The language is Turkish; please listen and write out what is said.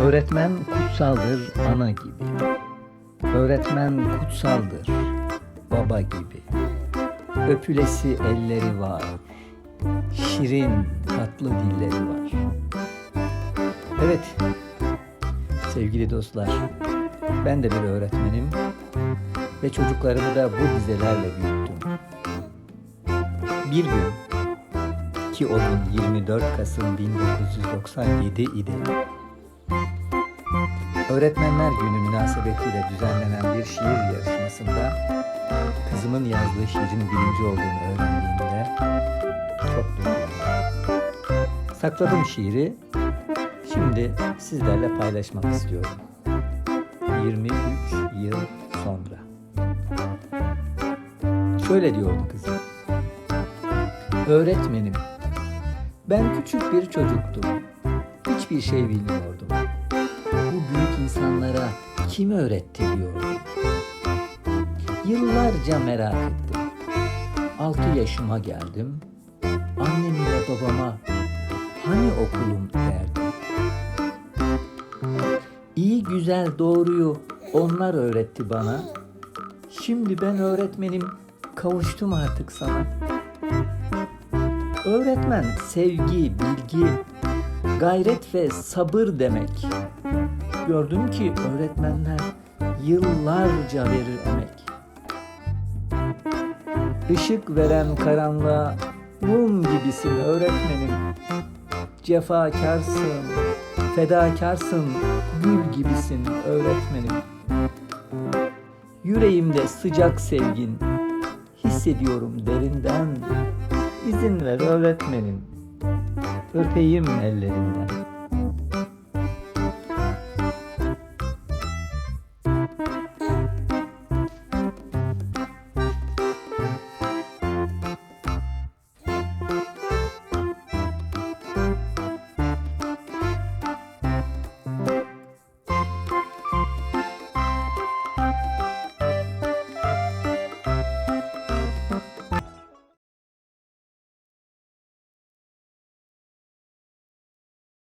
Öğretmen kutsaldır ana gibi. Öğretmen kutsaldır baba gibi. Öpülesi elleri var. Şirin tatlı dilleri var. Evet sevgili dostlar ben de bir öğretmenim ve çocuklarımı da bu dizelerle büyüttüm. Bir gün ki o gün 24 Kasım 1997 idi. Öğretmenler Günü münasebetiyle düzenlenen bir şiir yarışmasında kızımın yazdığı şiirin birinci olduğunu öğrendiğimde çok duygulandım. Sakladım şiiri, şimdi sizlerle paylaşmak istiyorum. 23 yıl sonra. Şöyle diyordu kızım. Öğretmenim, ben küçük bir çocuktum. Hiçbir şey bilmiyordum. Büyük insanlara kim öğretti diyordum. Yıllarca merak ettim. Altı yaşıma geldim. Annemle babama hani okulum derdim. İyi güzel doğruyu onlar öğretti bana. Şimdi ben öğretmenim kavuştum artık sana. Öğretmen sevgi, bilgi, gayret ve sabır demek. Gördüm ki öğretmenler yıllarca verir emek. Işık veren karanlığa mum gibisin öğretmenim. Cefakarsın, fedakarsın, gül gibisin öğretmenim. Yüreğimde sıcak sevgin, hissediyorum derinden. İzin ver öğretmenim, öpeyim ellerinden.